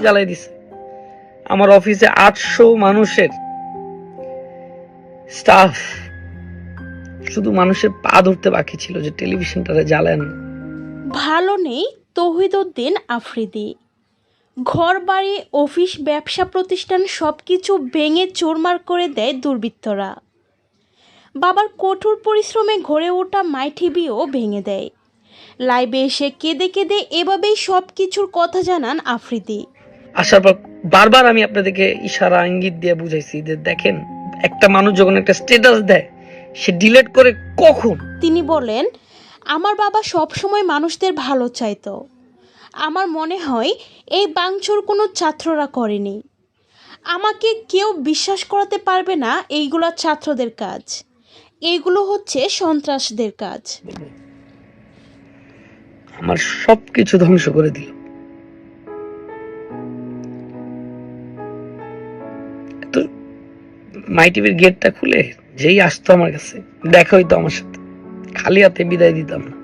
জ্বালাই দিছে। আমার অফিসে আটশো মানুষের স্টাফ শুধু মানুষের পা ধরতে বাকি ছিল যে টেলিভিশনটারে জ্বালেন ভালো নেই তৌহিদুদ্দিন আফ্রিদি। ঘর বাড়ি অফিস, ব্যবসা প্রতিষ্ঠান সব কিছু ভেঙে চোরমার করে দেয় দুর্বৃত্তরা। বাবার কঠোর পরিশ্রমে গড়ে ওঠা মাই টিভিও ভেঙে দেয়। লাইভে এসে কেঁদে কেঁদে এভাবেই সব কিছুর কথা জানান আফ্রিদি। আসার পর বারবার আমি আপনাদেরকে ইশারা ইঙ্গিত দিয়ে বুঝাইছি যে দেখেন একটা মানুষ যখন একটা স্ট্যাটাস দেয় সে ডিলেট করে কখন? তিনি বলেন আমার বাবা সবসময় মানুষদের ভালো চাইতো। আমার মনে হয় এই বাংচুর কোনো ছাত্ররা করেনি। আমাকে কেউ বিশ্বাস করাতে পারবে না এইগুলো ছাত্রদের কাজ। এইগুলো হচ্ছে সন্ত্রাসদের কাজ। আমার সবকিছু ধ্বংস করে দিল। এত মাই টিভির গেটটা খুলে যেই আসতো আমার কাছে দেখা হইতো আমার সাথে। খালি হাতে বিদায় দিতাম। না